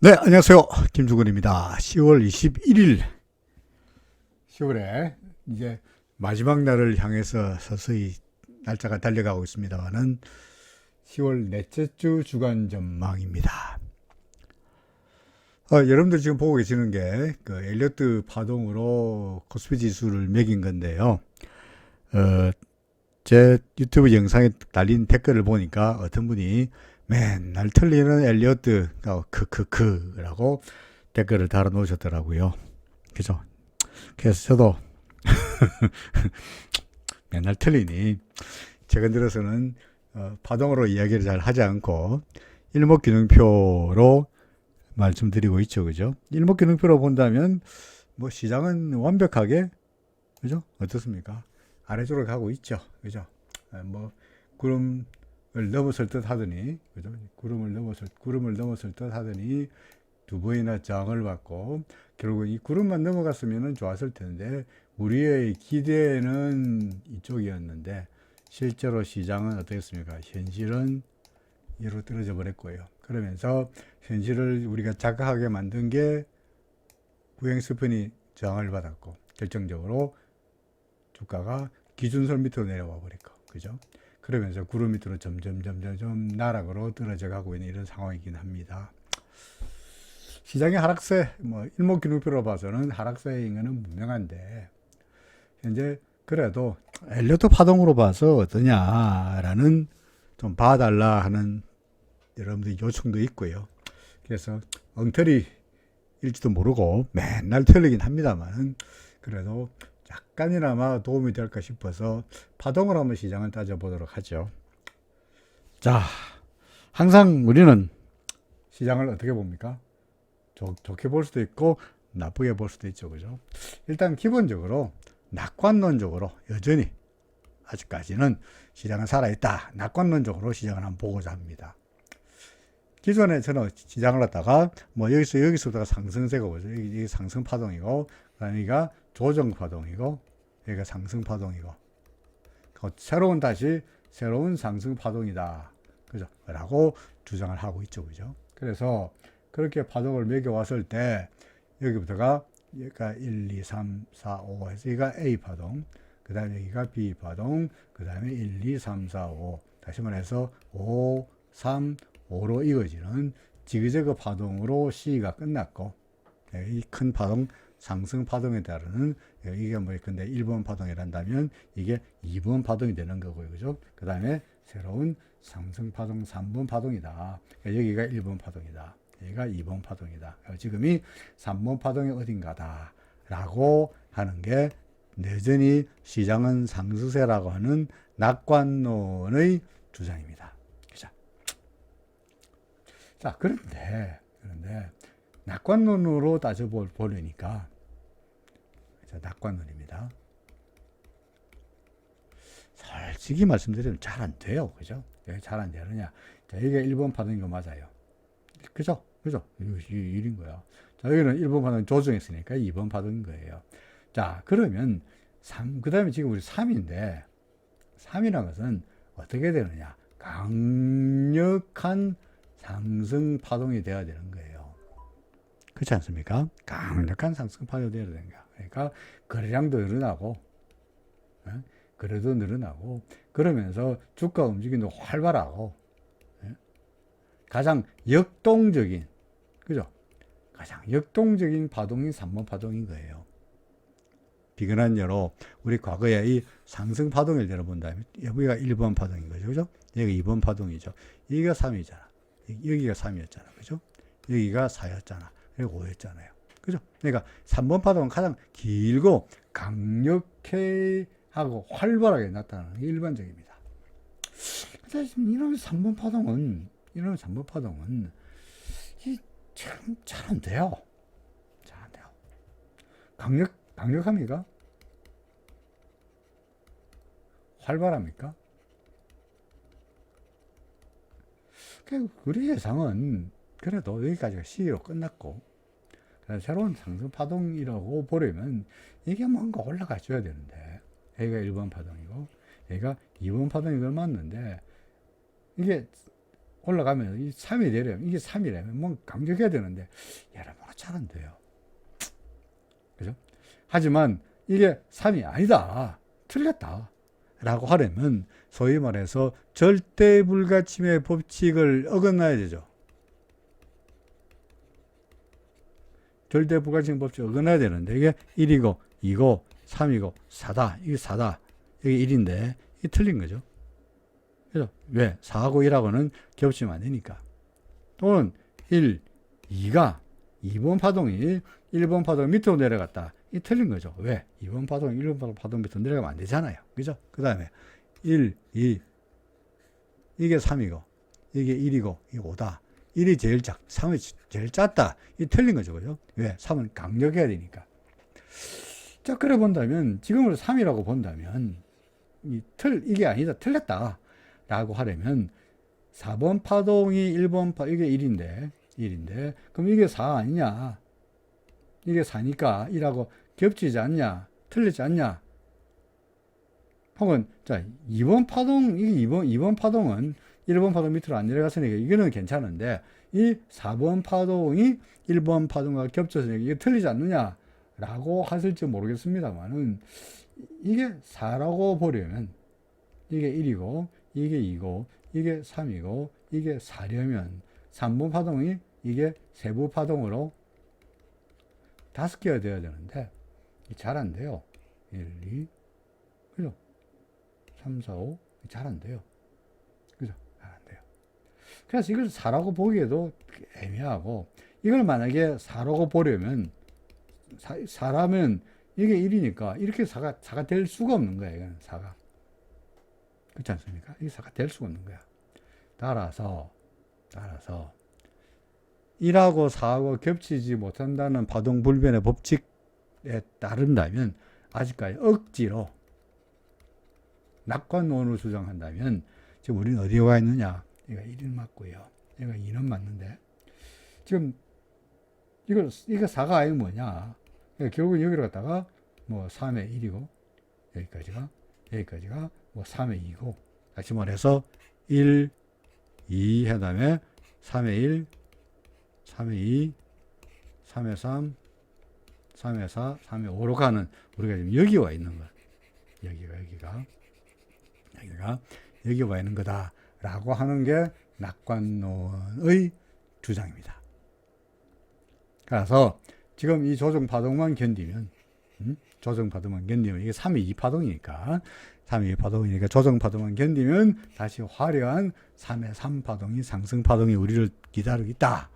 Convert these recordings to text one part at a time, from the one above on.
네, 안녕하세요. 김주근입니다. 10월 21일. 10월에 이제 마지막 날을 향해서 서서히 날짜가 달려가고 있습니다만은 10월 넷째 주 주간 전망입니다. 어, 여러분들 지금 보고 계시는 게 그 엘리어트 파동으로 코스피 지수를 매긴 건데요. 어, 제 유튜브 영상에 달린 댓글을 보니까 어떤 분이 맨날 틀리는 엘리어트 어, 크크크라고 댓글을 달아 놓으셨더라고요. 그죠? 그래서 저도 맨날 틀리니 최근 들어서는 어, 파동으로 이야기를 잘 하지 않고 일목균형표로 말씀드리고 있죠. 그죠? 일목균형표로 본다면 뭐 시장은 완벽하게 그죠? 어떻습니까? 아래쪽으로 가고 있죠. 그죠? 아, 뭐 구름을 넘어설 듯 하더니 그죠? 구름을 넘어설 구름을 넘어설 듯 하더니 두 번이나 저항을 받고 결국 이 구름만 넘어갔으면 좋았을 텐데 우리의 기대는 이쪽이었는데 실제로 시장은 어떻겠습니까? 현실은 이로 떨어져 버렸고요. 그러면서 현실을 우리가 자각하게 만든 게 구행스펀이 저항을 받았고 결정적으로 주가가 기준선 밑으로 내려와 버렸고 그죠? 그러면서 구름 밑으로 점점 점점 점 나락으로 떨어져 가고 있는 이런 상황이긴 합니다. 시장의 하락세, 뭐 일목균형표로 봐서는 하락세인 것은 분명한데 현재 그래도 엘리어트 파동으로 봐서 어떠냐라는 좀 봐달라 하는 여러분들 요청도 있고요. 그래서 엉터리일지도 모르고 맨날 틀리긴 합니다만 그래도 약간이나마 도움이 될까 싶어서 파동을 한번 시장을 따져보도록 하죠. 자, 항상 우리는 시장을 어떻게 봅니까? 좋, 좋게 볼 수도 있고 나쁘게 볼 수도 있죠. 그죠? 일단 기본적으로 낙관론적으로 여전히 아직까지는 시장은 살아있다. 낙관론적으로 시장을 한번 보고자 합니다. 기존에 저는 시장을 갖다가 뭐 여기서 여기서부터 상승세가 오죠. 여기 상승 파동이고, 여기가 조정 파동이고, 여기가 상승 파동이고, 그 새로운 다시 새로운 상승 파동이다. 그죠? 라고 주장을 하고 있죠. 그죠? 그래서 그렇게 파동을 매겨 왔을 때 여기부터가 여기가 1, 2, 3, 4, 5 해서 여기가 A 파동, 그 다음에 여기가 B 파동, 그 다음에 1, 2, 3, 4, 5. 다시 말해서 5, 3, 5로 이어지는 지그재그 파동으로 C가 끝났고, 이 큰 파동, 상승 파동에 따르는 이게 뭐 근데 1번 파동이란다면 이게 2번 파동이 되는 거고요. 그죠? 그 다음에 새로운 상승 파동 3번 파동이다. 그러니까 여기가 1번 파동이다. 여기가 2번 파동이다. 지금이 3번 파동이 어딘가다. 라고 하는 게 여전히 시장은 상승세라고 하는 낙관론의 주장입니다. 그죠? 자, 그런데, 그런데, 낙관론으로 따져보려니까, 자, 낙관론입니다. 솔직히 말씀드리면 잘 안 돼요. 그죠? 왜 잘 안 되느냐. 자, 이게 1번 파동인 거 맞아요. 그죠? 그죠? 이 일인 거야. 자, 여기는 1번 파동 조정했으니까 2번 파동인 거예요. 자, 그러면 3, 그 다음에 지금 우리 3인데, 3이라는 것은 어떻게 되느냐. 강력한 상승 파동이 되어야 되는 거예요. 그렇지 않습니까? 강력한 상승 파동이 되어야 되는 거야. 그러니까 거래량도 늘어나고, 예? 거래도 늘어나고, 그러면서 주가 움직임도 활발하고, 예? 가장 역동적인, 그죠? 가장 역동적인 파동이 3번 파동인 거예요. 비근한 예로 우리 과거에 이 상승 파동을 열어본다면 여기가 1번 파동인 거죠. 그죠? 여기가 2번 파동이죠. 여기가 3이잖아. 여기가 3이었잖아. 그죠? 여기가 4였잖아. 그리고 5였잖아요. 그죠? 그러니까 3번 파동은 가장 길고 강력해 하고 활발하게 나타나는 게 일반적입니다. 근데 이런 3번 파동은 이런 3번 파동은 참잘 안 돼요. 잘 안 돼요. 강력 강력합니까? 활발합니까? 우리 예상은 그래도 여기까지가 C로 끝났고 새로운 상승 파동이라고 보려면 이게 뭔가 올라가 줘야 되는데 여기가 1번 파동이고 여기가 2번 파동이 맞는데 이게 올라가면 이 3이 되려면 이게 3이라면 뭔 강력해야 되는데 여러모로 잘안 돼요. 그죠? 하지만 이게 3이 아니다. 틀렸다. 라고 하려면 소위 말해서 절대 불가침의 법칙을 어긋나야 되죠. 절대 불가침 법칙 어긋나야 되는데 이게 1이고 2고 3이고 4다. 이게 4다. 이게 1인데 이게 틀린 거죠. 그래서 왜? 4하고 1하고는 겹치면 안 되니까. 또는 1, 2가 2번 파동이 1번 파동 밑으로 내려갔다. 이 틀린 거죠. 왜? 2번 파동, 1번 파동, 파동 밑으로 내려가면 안 되잖아요. 그죠? 그 다음에 1, 2. 이게 3이고, 이게 1이고, 이게 5다. 1이 제일 작, 3이 제일 작다. 이 틀린 거죠. 그죠? 왜? 3은 강력해야 되니까. 자, 그래 본다면, 지금으로 3이라고 본다면, 이 틀, 이게 아니다. 틀렸다. 라고 하려면, 4번 파동이 1번 파, 이게 1인데, 1인데, 그럼 이게 4 아니냐? 이게 4니까 1하고 겹치지 않냐? 틀리지 않냐? 혹은, 자, 2번 파동, 이게 2번, 2번 파동은 1번 파동 밑으로 안 내려갔으니까 이거는 괜찮은데, 이 4번 파동이 1번 파동과 겹쳐서 이게 틀리지 않느냐? 라고 하실지 모르겠습니다만은, 이게 4라고 보려면, 이게 1이고, 이게 2고, 이게 3이고, 이게 4려면, 3번 파동이 이게 세부 파동으로 다섯 개가 돼야 되는데, 잘 안 돼요. 1, 2, 그죠? 3, 4, 5. 잘 안 돼요. 그래서 이걸 4라고 보기에도 애매하고, 이걸 만약에 4라고 보려면, 4, 4라면 이게 1이니까 이렇게 4가, 4가 될 수가 없는 거야, 이거는 4가. 그렇지 않습니까? 이게 4가 될 수가 없는 거야. 따라서, 따라서, 1하고 4하고 겹치지 못한다는 파동 불변의 법칙에 따른다면, 아직까지 억지로 낙관론을 주장한다면 지금 우리는 어디에 와 있느냐? 얘가 1은 맞고요. 얘가 2는 맞는데 지금 이거 이거 4가 아니면 뭐냐? 그러니까 결국은 여기로 갔다가 뭐 3의 1이고 여기까지가 여기까지가 뭐 3의 2고 다시 말해서 1, 2 해다음에 3의 1, 3의 2, 3의 3, 3의 4, 3의 5로 가는 우리가 지금 여기 와 있는 거야. 여기가 여기가 여기가 여기 와 있는 거다 라고 하는 게 낙관론의 주장입니다. 그래서 지금 이 조정 파동만 견디면 음? 조정 파동만 견디면 이게 3이 2 파동이니까 3이 2 파동이니까 조정 파동만 견디면 다시 화려한 3의 3 파동이 상승 파동이 우리를 기다리고 있다.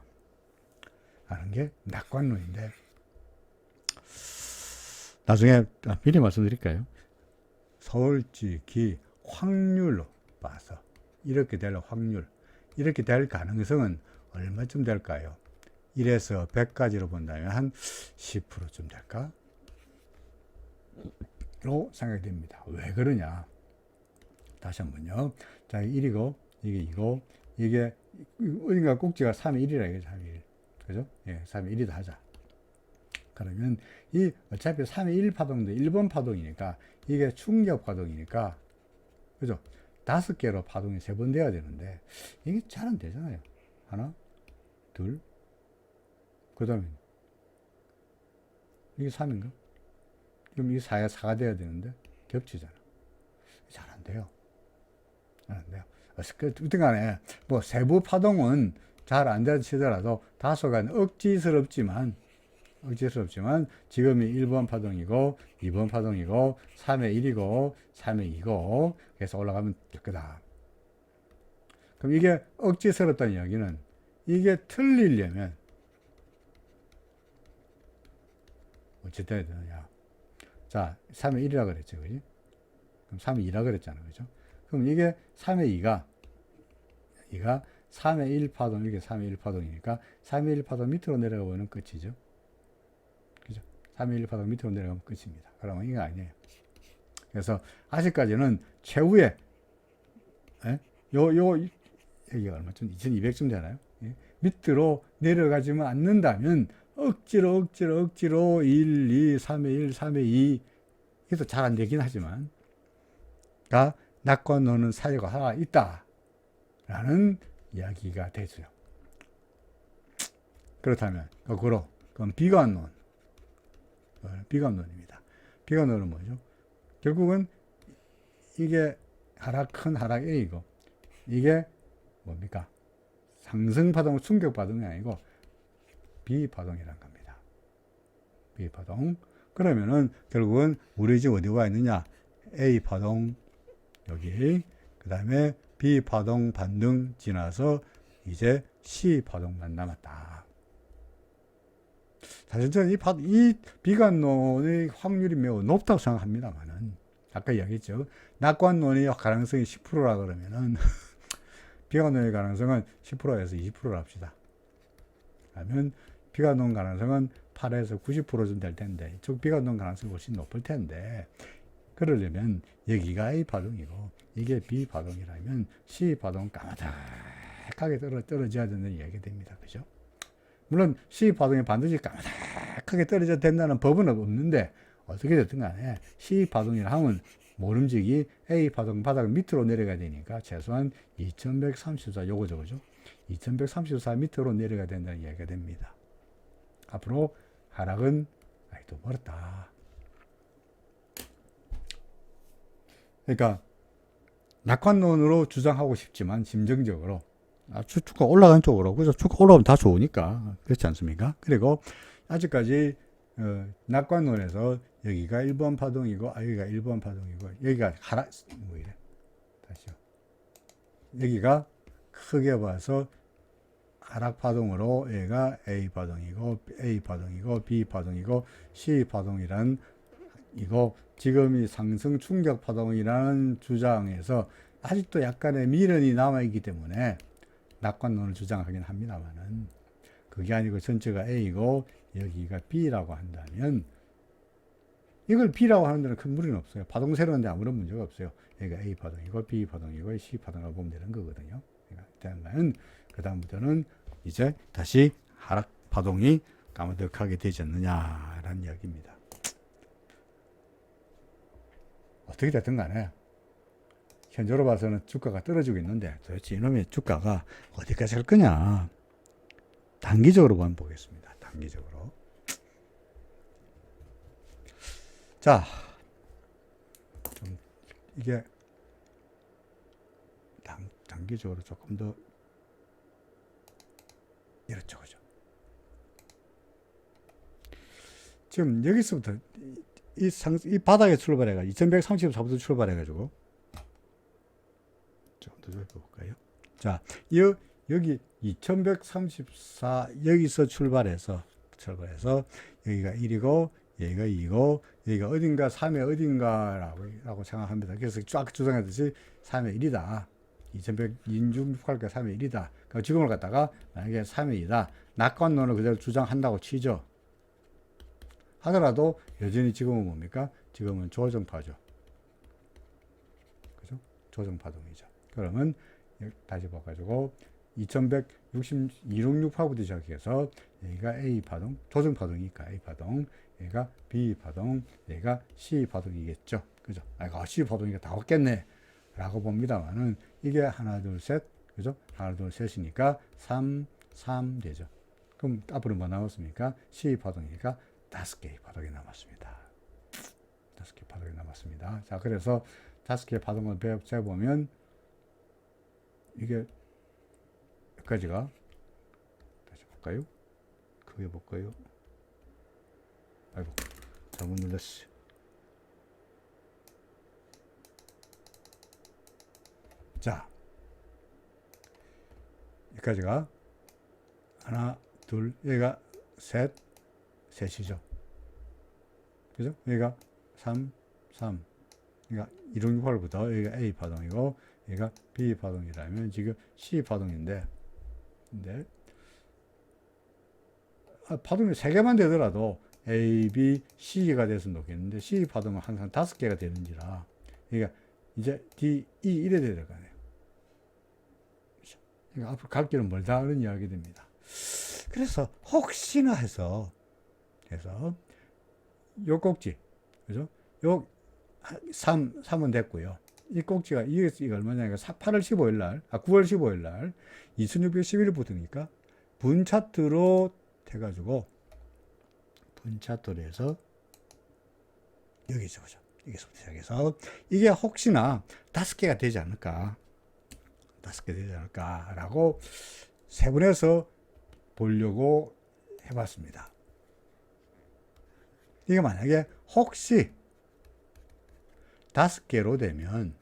하는 게 낙관론인데 나중에 아, 미리 말씀드릴까요? 솔직히 확률로 봐서 이렇게 될 확률, 이렇게 될 가능성은 얼마쯤 될까요? 1에서 100까지로 본다면 한 10%쯤 될까? 로 생각이 됩니다. 왜 그러냐? 다시 한 번요. 자, 1이고, 이게 2고, 이게, 어딘가 꼭지가 3의 1이라 이게 3의 1. 그죠? 예, 3의 1이다 하자. 그러면 이 어차피 3의 1 파동도 1번 파동이니까 이게 충격 파동이니까 그죠? 다섯 개로 파동이 세 번 돼야 되는데 이게 잘 안 되잖아요. 하나, 둘, 그 다음에 이게 3인가? 그럼 이게 4야 4가 돼야 되는데 겹치잖아. 잘 안 돼요. 잘 안 돼요. 어쨌든 간에 뭐 세부 파동은 잘안 된다 치더라도 다소간 억지스럽지만 억지스럽지만 지금이 1번 파동이고 2번 파동이고 3의 1이고 3의 2고 그래서 올라가면 될 거다. 그럼 이게 억지스럽다는 이야기는 이게 틀리려면 어찌 돼야 되느냐. 자, 3의 1이라 그랬죠. 그지? 그럼 3의 2라 그랬잖아. 그죠? 그럼 이게 3의 2가 2가 3의 1 파동, 이게 3의 1 파동이니까 3의 1 파동 밑으로 내려가 보면 끝이죠. 3일 파동 밑으로 내려가면 끝입니다. 그러면 이거 아니에요. 그래서 아직까지는 최후의 예? 요, 요, 여기가 얼마쯤, 2200쯤 되나요? 예? 밑으로 내려가지만 않는다면 억지로, 억지로, 억지로 1, 2, 3의 1, 3의 2 해서 잘안 되긴 하지만 가 낙관노는 사유가 하나 있다. 라는 이야기가 되죠. 그렇다면 거꾸로 그럼 비관론 어, 비관론입니다. 비관론은 뭐죠? 결국은 이게 하락 큰 하락 A이고 이게 뭡니까? 상승 파동 충격 파동이 아니고 비파동이란 겁니다. 비파동. 그러면은 결국은 우리 집 어디 와 있느냐? A 파동 여기 그다음에 B 파동 반등 지나서 이제 C 파동만 남았다. 사실 저는 이, 파, 이 비관론의 확률이 매우 높다고 생각합니다만은 아까 이야기했죠. 낙관론의 가능성이 10%라 그러면은 비관론의 가능성은 10%에서 20%로 합시다. 그러면 비관론 가능성은 8에서 90%쯤 될 텐데 이쪽 비관론 가능성이 훨씬 높을 텐데 그러려면 여기가 A 파동이고 이게 B 파동이라면 C 파동 까마득하게 떨어, 떨어져야 된다는 이야기가 됩니다. 그죠? 물론 C 파동이 반드시 까마득하게 떨어져야 된다는 법은 없는데 어떻게 됐든 간에 C 파동이라 하면 모름지기 A 파동 바닥 밑으로 내려가야 되니까 최소한 2134 요거죠. 그죠? 2134 밑으로 내려가야 된다는 이야기가 됩니다. 앞으로 하락은 아직도 멀었다. 그러니까 낙관론으로 주장하고 싶지만 심정적으로 아, 주, 주가 올라가는 쪽으로. 그래서 주가 올라오면 다 좋으니까. 그렇지 않습니까? 그리고 아직까지 어, 낙관론에서 여기가 1번 파동이고 아 여기가 1번 파동이고 여기가 하락 뭐 이래. 다시요. 여기가 크게 봐서 하락 파동으로 얘가 A 파동이고 A 파동이고 B 파동이고 C 파동이란 이거 지금 이 상승 충격 파동이라는 주장에서 아직도 약간의 미련이 남아 있기 때문에 낙관론을 주장하긴 합니다만은 그게 아니고 전체가 A고 여기가 B라고 한다면 이걸 B라고 하는 데는 큰 무리는 없어요. 파동 세로는데 아무런 문제가 없어요. 여기가 A 파동이고 B 파동이고 C 파동이라고 보면 되는 거거든요. 그러면 그 다음부터는 이제 다시 하락 파동이 까마득하게 되지 않느냐라는 이야기입니다. 어떻게 됐든 간에 현재로 봐서는 주가가 떨어지고 있는데 도대체 이놈의 주가가 어디까지 갈 거냐 단기적으로 한번 보겠습니다. 단기적으로 자, 좀 이게 단, 단기적으로 조금 더 이렇죠, 그죠? 지금 여기서부터 이, 이 상, 이 바닥에 출발해가 2134부터 출발해가지고 좀더 볼까요? 자, 여, 여기 2134 여기서 출발해서 출발해서 여기가 1이고 여기가 2고 여기가 어딘가 3의 어딘가라고 라고 생각합니다. 그래서 쫙 주장했듯이 3의 1이다. 2126, 3의 1이다. 그 지금을 갖다가 만약에 3의 2다. 낙관론을 그대로 주장한다고 치죠. 하더라도 여전히 지금은 뭡니까? 지금은 조정파죠. 그죠? 조정파동이죠. 그러면 다시 봐가지고 2166파부터 시작해서 여기가 A 파동, 조정 파동이니까 A 파동, 얘가 B 파동, 얘가 C 파동이겠죠. 그죠? 아, C 파동이가 다 왔겠네. 라고 봅니다만은 이게 하나, 둘, 셋. 그죠? 하나, 둘, 셋이니까 3, 3 되죠. 그럼 앞으로 뭐 남았습니까? C 파동이니까 다섯 개의 파동이 남았습니다. 다섯 개 파동이 남았습니다. 자, 그래서 다섯 개의 파동을 재보면 이게 여기까지가 다시 볼까요? 크게 볼까요? 아이고 잘못 눌렀어. 자, 여기까지가 하나, 둘, 여기가 셋, 셋이죠. 그죠? 여기가 3, 3. 그러니까 168부터 여기가 A 파동이고 얘가 B 파동이라면 지금 C 파동인데 근데 아, 파동이 세 개만 되더라도 A, B, C가 됐으면 좋겠는데 C 파동은 항상 다섯 개가 되는지라 그러니까 이제 D, E 이래 돼야 될 거 아니에요. 그러니까 앞으로 갈 길은 멀다는 이야기 됩니다. 그래서 혹시나 해서 해서 요 꼭지 그죠? 요 3, 3은 됐고요. 이 꼭지가 이게, 이게 얼마냐니까 8월 15일 날, 아 9월 15일 날 2611부터니까 분 차트로 해 가지고 분 차트로 해서 여기서 보죠. 여기서부터 시작해서 이게 혹시나 다섯 개가 되지 않을까 다섯 개 되지 않을까라고 세분해서 보려고 해 봤습니다. 이게 만약에 혹시 다섯 개로 되면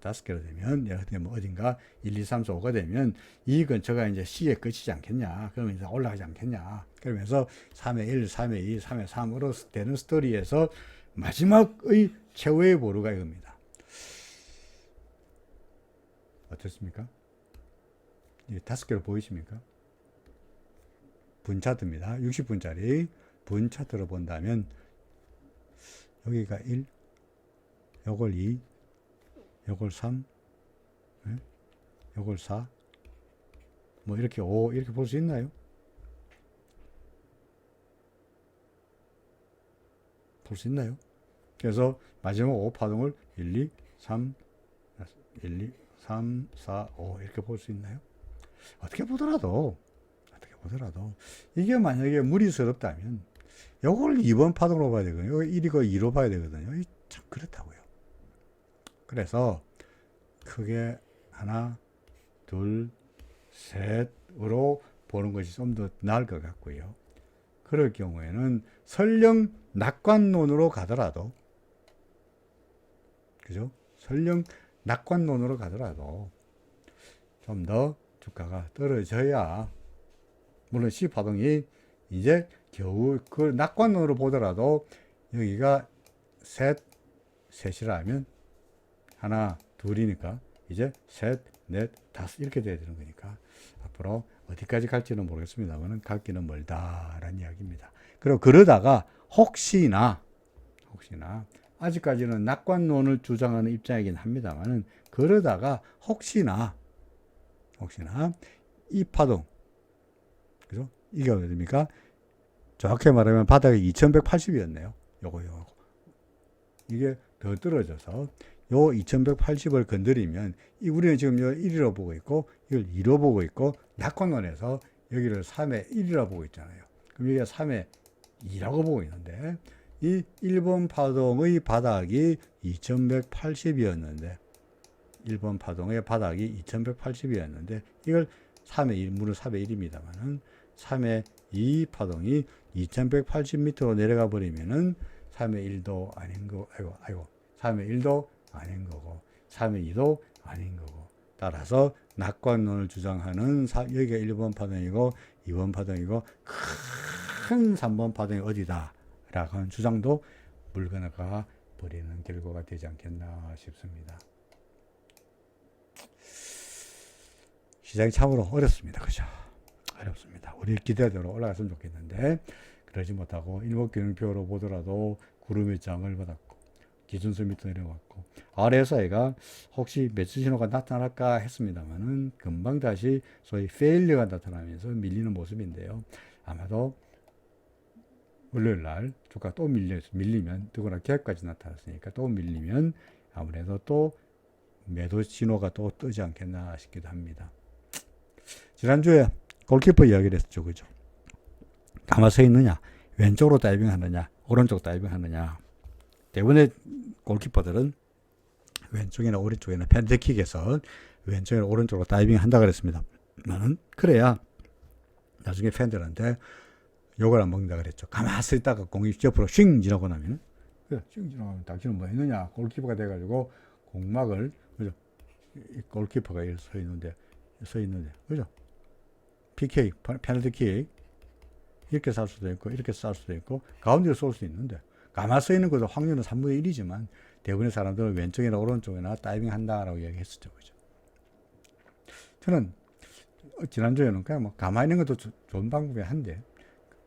다섯 개로 되면 예를 들면 뭐 어딘가 1, 2, 3, 4, 5가 되면 이 근처가 이제 C에 끝이지 않겠냐. 그러면 이제 올라가지 않겠냐. 그러면서 3의 1, 3의 2, 3의 3으로 되는 스토리에서 마지막의 최후의 보루가 이겁니다. 어떻습니까? 이 다섯 개로 보이십니까? 분 차트입니다. 60분짜리 분 차트로 본다면 여기가 1, 요걸 2, 요걸 3, 네? 요걸 4, 뭐 이렇게 5 이렇게 볼 수 있나요? 볼 수 있나요? 그래서 마지막 5 파동을 1, 2, 3, 1, 2, 3, 4, 5 이렇게 볼 수 있나요? 어떻게 보더라도 어떻게 보더라도 이게 만약에 무리스럽다면 요걸 2번 파동으로 봐야 되거든요. 요거 1이고 2로 봐야 되거든요. 이참 그렇다고요. 그래서 크게 하나, 둘, 셋으로 보는 것이 좀 더 나을 것 같고요. 그럴 경우에는 설령 낙관론으로 가더라도 그죠? 설령 낙관론으로 가더라도 좀 더 주가가 떨어져야 물론 C 파동이 이제 겨우 그 낙관론으로 보더라도 여기가 셋, 셋이라면 하나, 둘이니까 이제 셋, 넷, 다섯 이렇게 돼야 되는 거니까 앞으로 어디까지 갈지는 모르겠습니다만 갈 길은 멀다라는 이야기입니다. 그리고 그러다가 혹시나 혹시나 아직까지는 낙관론을 주장하는 입장이긴 합니다만은 그러다가 혹시나 혹시나 이 파동 그죠? 이게 어딥니까? 정확히 말하면 바닥이 2180이었네요. 요거 요거 이게 더 떨어져서 요 2180을 건드리면 이 우리는 지금 요 1이라고 보고 있고 이걸 2로 보고 있고 낙관론에서 여기를 3의 1이라고 보고 있잖아요. 그럼 여기가 3의 2라고 보고 있는데 이 1번 파동의 바닥이 2180이었는데 1번 파동의 바닥이 2180이었는데 이걸 3의 1, 물은 3의 1입니다만은 3의 2 파동이 2180m로 내려가 버리면은 3의 1도 아닌 거, 아이고, 아이고, 3의 1도 아닌 거고, 3의 2도 아닌 거고. 따라서 낙관론을 주장하는 사, 여기가 1번 파동이고, 2번 파동이고, 큰 3번 파동이 어디다. 라고 하는 주장도 물건화가 버리는 결과가 되지 않겠나 싶습니다. 시장이 참으로 어렵습니다. 그죠? 어렵습니다. 우리 기대대로 올라갔으면 좋겠는데, 그러지 못하고 일목균형표로 보더라도 구름의 장을 받았고 기준선 밑으로 내려왔고 RSI가 혹시 매수 신호가 나타날까 했습니다만은 금방 다시 소위 페일리가 나타나면서 밀리는 모습인데요. 아마도 월요일 날 주가 또 밀려 밀리면 누구나 계획까지 나타났으니까 또 밀리면 아무래도 또 매도 신호가 또 뜨지 않겠나 싶기도 합니다. 지난주에 골키퍼 이야기를 했죠. 그죠? 가만 서 있느냐, 왼쪽으로 다이빙 하느냐, 오른쪽 다이빙 하느냐. 대부분의 골키퍼들은 왼쪽이나 오른쪽이나 펜드킥에서 왼쪽이나 오른쪽으로 다이빙 한다 그랬습니다. 나는 그래야 나중에 팬들한테 욕을 안 먹는다 그랬죠. 가만히 서 있다가 공이 옆으로 쉥 지나고 나면 그래, 쉥 지나가면 당신은 뭐 했느냐. 골키퍼가 돼가지고 공막을 그죠. 이 골키퍼가 이렇게 서 있는데 서 있는데 그죠. PK 페널티킥 이렇게 쌀 수도 있고 이렇게 쌀 수도 있고 가운데로 쏠 수도 있는데 가만 서 있는 것도 확률은 3분의 1이지만 대부분의 사람들은 왼쪽이나 오른쪽이나 다이빙 한다라고 얘기했었죠. 그죠? 저는 지난주에는 그냥 뭐 가만히 있는 것도 좋은 방법이 한데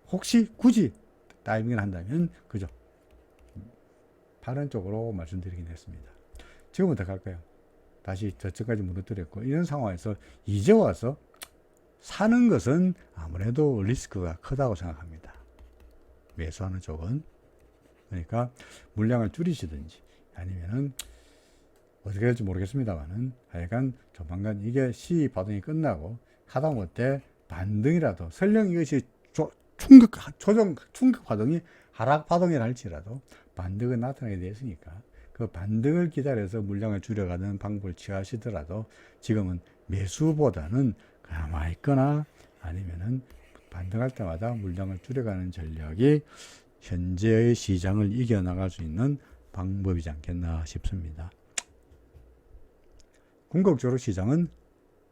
혹시 굳이 다이빙을 한다면 그죠? 파란 쪽으로 말씀드리긴 했습니다. 지금부터 갈까요? 다시 저쪽까지 무너뜨렸고 이런 상황에서 이제 와서 사는 것은 아무래도 리스크가 크다고 생각합니다. 매수하는 쪽은. 그러니까 물량을 줄이시든지 아니면은 어떻게 될지 모르겠습니다만은 하여간 조만간 이게 시 파동이 끝나고 하다못해 반등이라도 설령 이것이 조, 충격 조정 충격 파동이 하락 파동이라 할지라도 반등은 나타나게 되었으니까 그 반등을 기다려서 물량을 줄여가는 방법을 취하시더라도 지금은 매수보다는 가만히 있거나 아니면은 반등할 때마다 물량을 줄여가는 전략이 현재의 시장을 이겨나갈 수 있는 방법이지 않겠나 싶습니다. 궁극적으로 시장은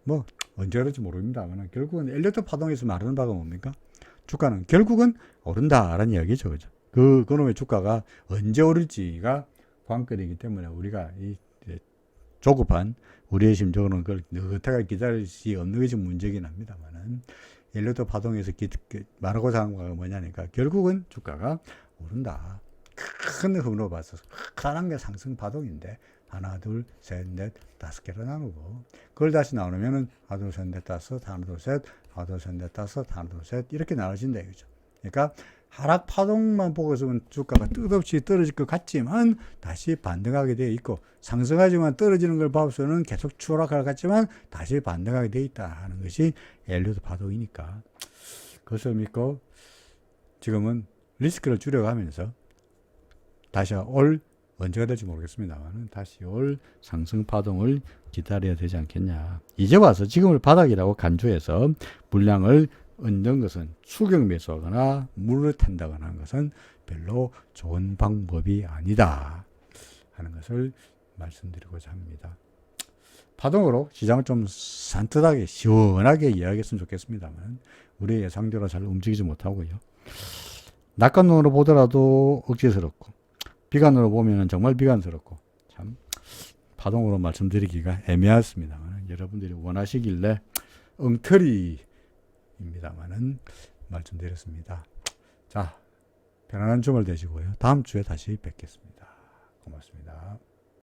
뭐 언제 그럴지 모릅니다만 결국은 엘리어트 파동에서 말하는 바가 뭡니까? 주가는 결국은 오른다라는 이야기죠. 그죠? 그, 그놈의 주가가 언제 오를지가 관건이기 때문에 우리가 이 조급한 우리의 심적으로는 그걸 느긋하게 기다릴 수 없는 것이 문제긴 합니다만은 엘리어트 파동에서 기, 그 말하고자 하는 거가 뭐냐니까 결국은 주가가 오른다. 큰 흐름으로 봐서 커다란 게 상승 파동인데 하나 둘 셋 넷 다섯 개로 나누고 그걸 다시 나누면은 하나 둘 셋 넷 다섯 하나 둘 셋 하나 둘 셋 넷 다섯 하나 둘 셋 이렇게 나눠진다 이거죠. 그러니까 하락 파동만 보고 있으면 주가가 뜻없이 떨어질 것 같지만 다시 반등하게 되어 있고 상승하지만 떨어지는 걸 봐서는 계속 추락할 것 같지만 다시 반등하게 되어 있다 하는 것이 엘리어트 파동이니까 그것을 믿고 지금은 리스크를 줄여가면서 다시 올 언제가 될지 모르겠습니다만 다시 올 상승 파동을 기다려야 되지 않겠냐. 이제 와서 지금을 바닥이라고 간주해서 물량을 얻는 것은 추격 매수하거나 물을 탄다거나 하는 것은 별로 좋은 방법이 아니다 하는 것을 말씀드리고자 합니다. 파동으로 시장을 좀 산뜻하게 시원하게 이야기했으면 좋겠습니다만 우리의 예상대로 잘 움직이지 못하고요. 낙관론으로 보더라도 억지스럽고 비관으로 보면 정말 비관스럽고 참 파동으로 말씀드리기가 애매했습니다만 여러분들이 원하시길래 엉터리 입니다만은 말씀드렸습니다. 자, 편안한 주말 되시고요. 다음 주에 다시 뵙겠습니다. 고맙습니다.